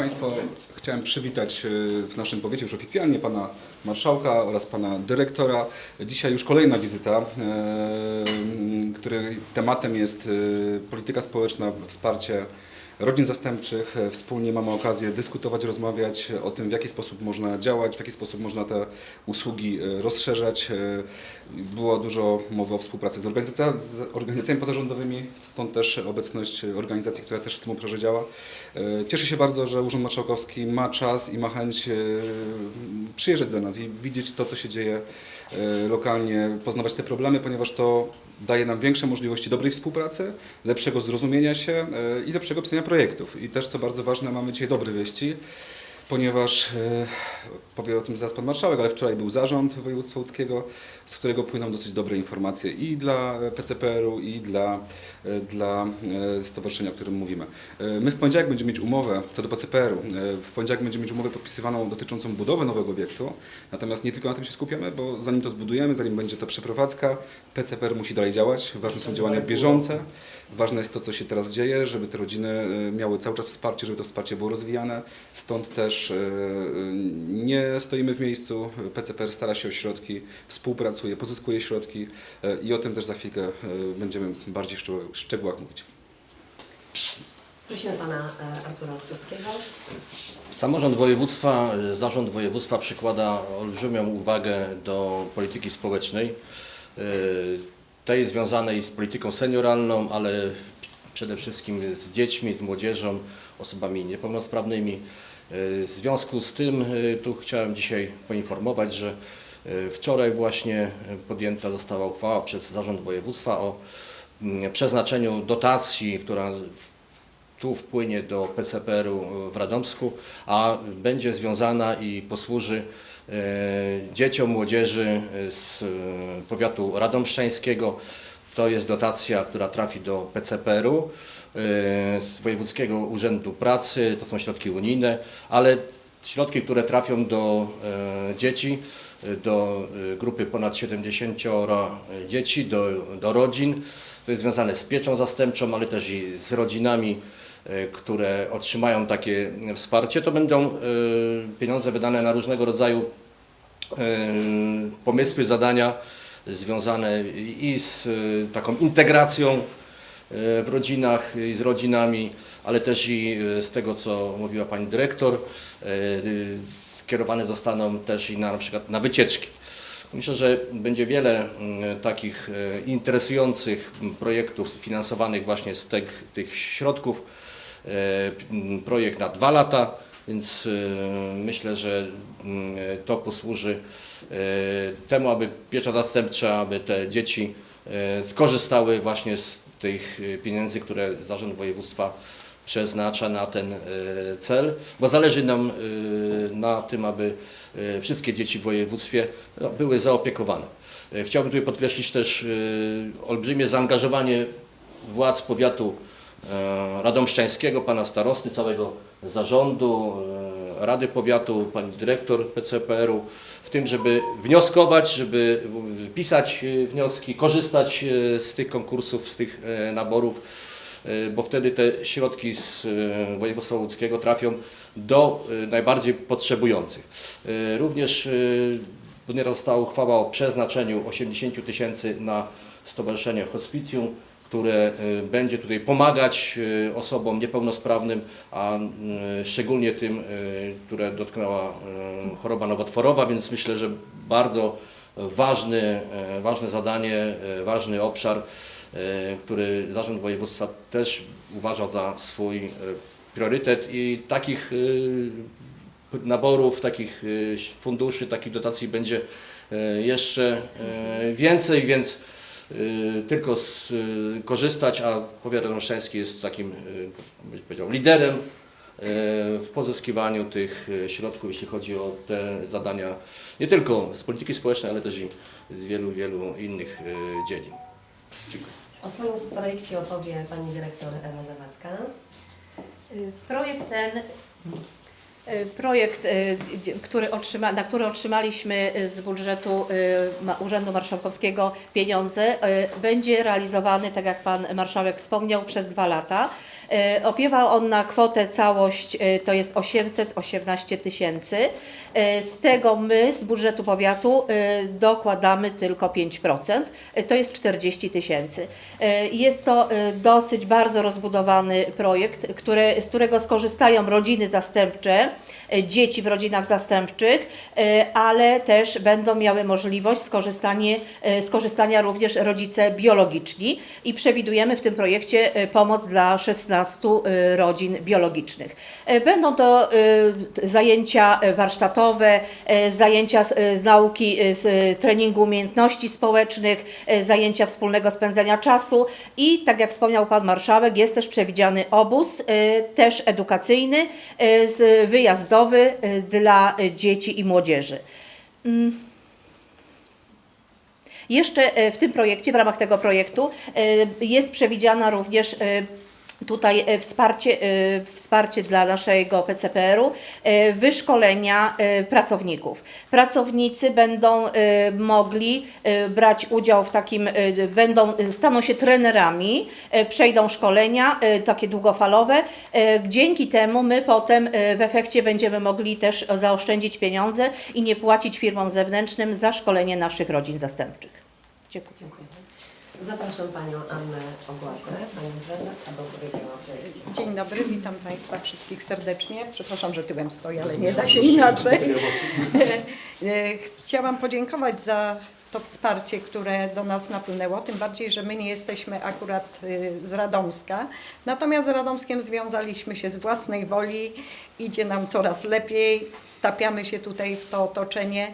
Państwo, chciałem przywitać e, w naszym powiecie już oficjalnie pana marszałka oraz pana dyrektora. Dzisiaj już kolejna wizyta, e, której tematem jest e, polityka społeczna, wsparcie rodzin zastępczych. E, Wspólnie mamy okazję dyskutować, rozmawiać o tym, w jaki sposób można działać, w jaki sposób można te usługi e, rozszerzać. E, Było dużo mowy o współpracy z, organizacja, z organizacjami pozarządowymi, stąd też obecność organizacji, która też w tym obszarze działa. Cieszę się bardzo, że Urząd Marszałkowski ma czas i ma chęć przyjeżdżać do nas i widzieć to, co się dzieje lokalnie, poznawać te problemy, ponieważ to daje nam większe możliwości dobrej współpracy, lepszego zrozumienia się e, i lepszego pisania projektów. I też, co bardzo ważne, mamy dzisiaj dobre wieści, ponieważ e, powie o tym zaraz Pan Marszałek, ale wczoraj był zarząd województwa łódzkiego, z którego płyną dosyć dobre informacje i dla PCPR-u, i dla, e, dla e, stowarzyszenia, o którym mówimy. E, My w poniedziałek będziemy mieć umowę co do PCPR-u. e, W poniedziałek będziemy mieć umowę podpisywaną dotyczącą budowy nowego obiektu. Natomiast nie tylko na tym się skupiamy, bo zanim to zbudujemy, zanim będzie to przeprowadzka, PCPR musi dalej działać. Ważne są działania bieżące. Ważne jest to, co się teraz dzieje, żeby te rodziny e, miały cały czas wsparcie, żeby to wsparcie było rozwijane. Stąd też e, nie stoimy w miejscu. PCPR stara się o środki, współpracuje, pozyskuje środki e, i o tym też za chwilkę e, będziemy bardziej w szczegółach- mówić. Prosimy pana Artura Ostrowskiego. Samorząd województwa, zarząd województwa przykłada olbrzymią uwagę do polityki społecznej, tej związanej z polityką senioralną, ale przede wszystkim z dziećmi, z młodzieżą, osobami niepełnosprawnymi. Y, W związku z tym y, tu chciałem dzisiaj poinformować, że y, wczoraj właśnie podjęta została uchwała przez zarząd województwa o mm, przeznaczeniu dotacji, która tu wpłynie do PCPR-u w Radomsku, a będzie związana i posłuży e, dzieciom, młodzieży z e, powiatu radomszczańskiego. To jest dotacja, która trafi do PCPR-u e, z Wojewódzkiego Urzędu Pracy, to są środki unijne, ale środki, które trafią do e, dzieci, e, do grupy ponad 70 dzieci, do, do rodzin. To jest związane z pieczą zastępczą, ale też i z rodzinami, które otrzymają takie wsparcie. To będą pieniądze wydane na różnego rodzaju pomysły, zadania związane i z e, taką integracją e, w rodzinach i z rodzinami, ale też i e, z tego, co mówiła Pani Dyrektor, skierowane zostaną też i na, na przykład na wycieczki. Myślę, że będzie wiele takich interesujących projektów finansowanych właśnie z tych, tych środków. Projekt na dwa lata, więc e, myślę, że mm, to posłuży e, temu, aby piecza zastępcza, aby te dzieci e, skorzystały właśnie z tych pieniędzy, które Zarząd Województwa przeznacza na ten cel, bo zależy nam na tym, aby wszystkie dzieci w województwie no, były zaopiekowane. Chciałbym tutaj podkreślić też olbrzymie zaangażowanie władz powiatu radomszczańskiego, pana starosty, całego zarządu, e, Rady Powiatu, pani dyrektor PCPR-u, w tym, żeby wnioskować, żeby pisać e, wnioski, korzystać e, z tych konkursów, z tych e, naborów, e, bo wtedy te środki z e, województwa łódzkiego trafią do e, najbardziej potrzebujących. E, Również e, została uchwała o przeznaczeniu 80 tysięcy na Stowarzyszenie Hospicjum, które y, będzie tutaj pomagać y, osobom niepełnosprawnym, a y, szczególnie tym, które dotknęła choroba nowotworowa, więc myślę, że bardzo ważny, ważne zadanie, ważny obszar, który Zarząd Województwa też uważa za swój priorytet i takich naborów, takich funduszy, takich dotacji będzie jeszcze więcej, więc tylko z, y, korzystać, a powiat radomszczański jest takim, y, bym powiedział, liderem y, w pozyskiwaniu tych y, środków, jeśli chodzi o te zadania nie tylko z polityki społecznej, ale też i z wielu, wielu innych y, dziedzin. Dziękuję. O swoim projekcie opowie pani dyrektor Ewa Zawadzka. Y, Projekt ten Projekt, e, który otrzyma, na który otrzymaliśmy e, z budżetu e, Urzędu Marszałkowskiego pieniądze, e, będzie realizowany, tak jak Pan Marszałek wspomniał, przez dwa lata. E, Opiewał on na kwotę całość, e, to jest 818 tysięcy. E, Z tego my z budżetu powiatu e, dokładamy tylko 5%, e, to jest 40 tysięcy. E, Jest to e, dosyć bardzo rozbudowany projekt, który, z którego skorzystają rodziny zastępcze, e, dzieci w rodzinach zastępczych, e, ale też będą miały możliwość e, skorzystania również rodzice biologiczni i przewidujemy w tym projekcie e, pomoc dla 16 e, rodzin biologicznych. E, Będą to e, zajęcia e, warsztatowe, e, zajęcia z, e, nauki, e, z e, treningu umiejętności społecznych, e, zajęcia wspólnego spędzania czasu i tak jak wspomniał Pan Marszałek, jest też przewidziany obóz, e, też edukacyjny, e, z- wyjazdowy e, dla e, dzieci i młodzieży. Mm. Jeszcze e, w tym projekcie, w ramach tego projektu jest przewidziana również tutaj e, wsparcie, e, wsparcie dla naszego PCPR-u, e, wyszkolenia pracowników. Pracownicy będą mogli brać udział w takim, będą, staną się trenerami, przejdą szkolenia takie długofalowe. Dzięki temu my potem w efekcie będziemy mogli też zaoszczędzić pieniądze i nie płacić firmom zewnętrznym za szkolenie naszych rodzin zastępczych. Dziękuję. Dziękuję. Zapraszam Panią Annę Ogładzę, Panią Prezes, aby opowiedziała o projekcie. Dzień dobry, witam Państwa wszystkich serdecznie. Przepraszam, że tyłem stoję, ale nie da się inaczej. Chciałam podziękować za to wsparcie, które do nas napłynęło, tym bardziej, że my nie jesteśmy akurat y, z Radomska. Natomiast z Radomskiem związaliśmy się z własnej woli, idzie nam coraz lepiej, wtapiamy się tutaj w to otoczenie.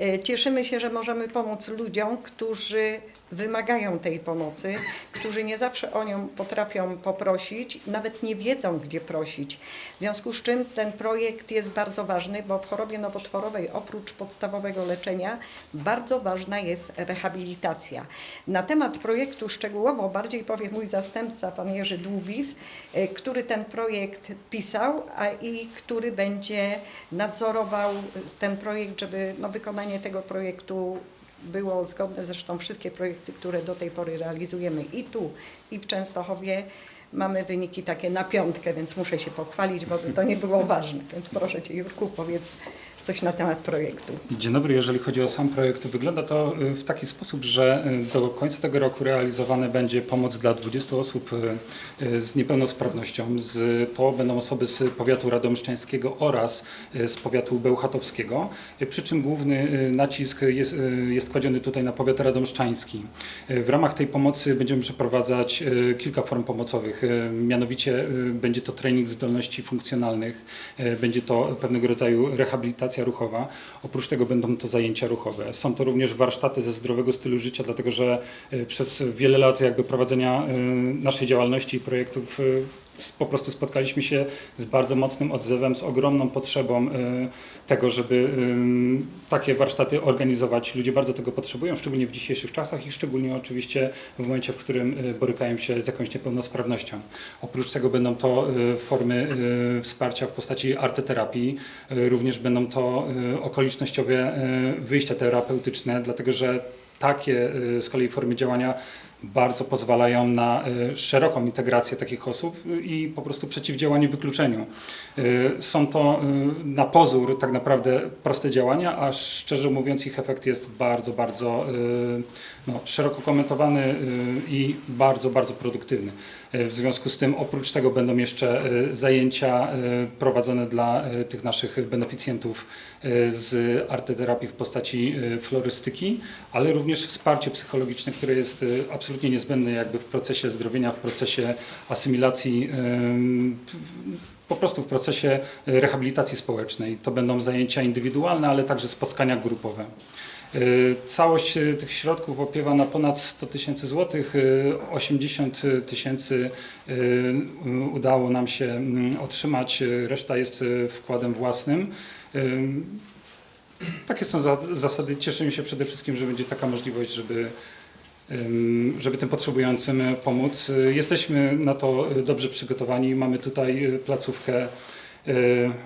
E, Cieszymy się, że możemy pomóc ludziom, którzy wymagają tej pomocy, którzy nie zawsze o nią potrafią poprosić, nawet nie wiedzą, gdzie prosić. W związku z czym ten projekt jest bardzo ważny, bo w chorobie nowotworowej oprócz podstawowego leczenia bardzo ważna jest rehabilitacja. Na temat projektu szczegółowo bardziej powie mój zastępca, pan Jerzy Dłubis, e, który ten projekt pisał a i który będzie nadzorował e, ten projekt, żeby no, wykonanie tego projektu było zgodne, zresztą wszystkie projekty, które do tej pory realizujemy i tu, i w Częstochowie, mamy wyniki takie na piątkę, więc muszę się pochwalić, bo to nie było ważne. Więc proszę Cię, Jurku, powiedz coś na temat projektu. Dzień dobry. Jeżeli chodzi o sam projekt, wygląda to y, w taki sposób, że y, do końca tego roku realizowana będzie pomoc dla 20 osób y, z niepełnosprawnością. Z, to będą osoby z powiatu radomszczańskiego oraz z powiatu bełchatowskiego, przy czym główny nacisk jest, jest kładziony tutaj na powiat radomszczański. W ramach tej pomocy będziemy przeprowadzać kilka form pomocowych. Y, Mianowicie y, będzie to trening zdolności funkcjonalnych, y, będzie to pewnego rodzaju rehabilitacja ruchowa. Oprócz tego będą to zajęcia ruchowe. Są to również warsztaty ze zdrowego stylu życia, dlatego że przez wiele lat jakby prowadzenia naszej działalności i projektów po prostu spotkaliśmy się z bardzo mocnym odzewem, z ogromną potrzebą y, tego, żeby takie warsztaty organizować. Ludzie bardzo tego potrzebują, szczególnie w dzisiejszych czasach i szczególnie oczywiście w momencie, w którym y, borykają się z jakąś niepełnosprawnością. Oprócz tego będą to y, formy wsparcia w postaci arteterapii, również będą to okolicznościowe wyjścia terapeutyczne, dlatego że takie z kolei formy działania bardzo pozwalają na y, szeroką integrację takich osób i po prostu przeciwdziałanie wykluczeniu. Y, Są to y, na pozór tak naprawdę proste działania, a szczerze mówiąc ich efekt jest bardzo, bardzo no, szeroko komentowany i bardzo, bardzo produktywny. Y, W związku z tym oprócz tego będą jeszcze y, zajęcia y, prowadzone dla tych naszych beneficjentów z arteterapii w postaci florystyki, ale również wsparcie psychologiczne, które jest absolutnie niezbędne jakby w procesie zdrowienia, w procesie asymilacji, po prostu w procesie rehabilitacji społecznej. To będą zajęcia indywidualne, ale także spotkania grupowe. Y, Całość y, tych środków opiewa na ponad 100 tysięcy złotych. y, 80 tysięcy y, y, udało nam się mm, otrzymać, reszta jest wkładem własnym. Ym, Takie są za- zasady. Cieszymy się przede wszystkim, że będzie taka możliwość, żeby, żeby tym potrzebującym pomóc. Jesteśmy na to dobrze przygotowani. Mamy tutaj placówkę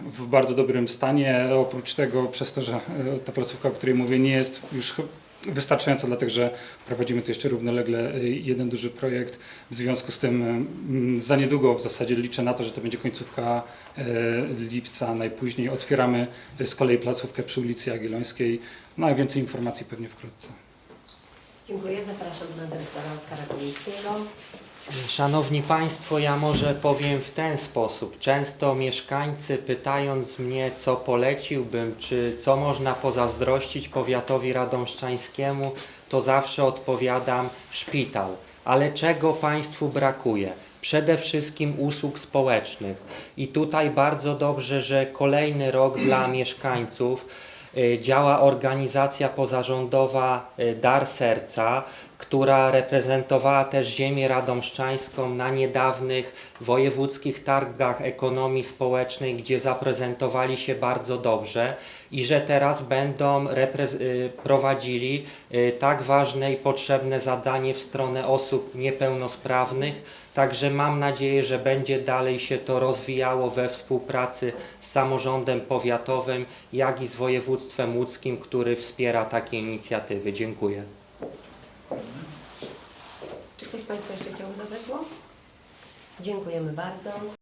w bardzo dobrym stanie. Oprócz tego, przez to, że e, ta placówka, o której mówię, nie jest już wystarczająca, dlatego że prowadzimy tu jeszcze równolegle e, jeden duży projekt. W związku z tym za niedługo w zasadzie liczę na to, że to będzie końcówka e, lipca najpóźniej. Otwieramy z kolei placówkę przy ulicy Jagiellońskiej. No a więcej informacji pewnie wkrótce. Dziękuję. Zapraszam pana dyrektora Oskara Kolińskiego. Szanowni Państwo, ja może powiem w ten sposób. Często mieszkańcy pytając mnie, co poleciłbym, czy co można pozazdrościć powiatowi radomszczańskiemu, to zawsze odpowiadam szpital. Ale czego Państwu brakuje? Przede wszystkim usług społecznych. I tutaj bardzo dobrze, że kolejny rok dla mieszkańców działa organizacja pozarządowa y, Dar Serca, która reprezentowała też ziemię radomszczańską na niedawnych wojewódzkich targach ekonomii społecznej, gdzie zaprezentowali się bardzo dobrze i że teraz będą y, prowadzili y, tak ważne i potrzebne zadanie w stronę osób niepełnosprawnych. Także mam nadzieję, że będzie dalej się to rozwijało we współpracy z samorządem powiatowym, jak i z województwem łódzkim, który wspiera takie inicjatywy. Dziękuję. Czy ktoś z Państwa jeszcze chciałby zabrać głos? Dziękujemy bardzo.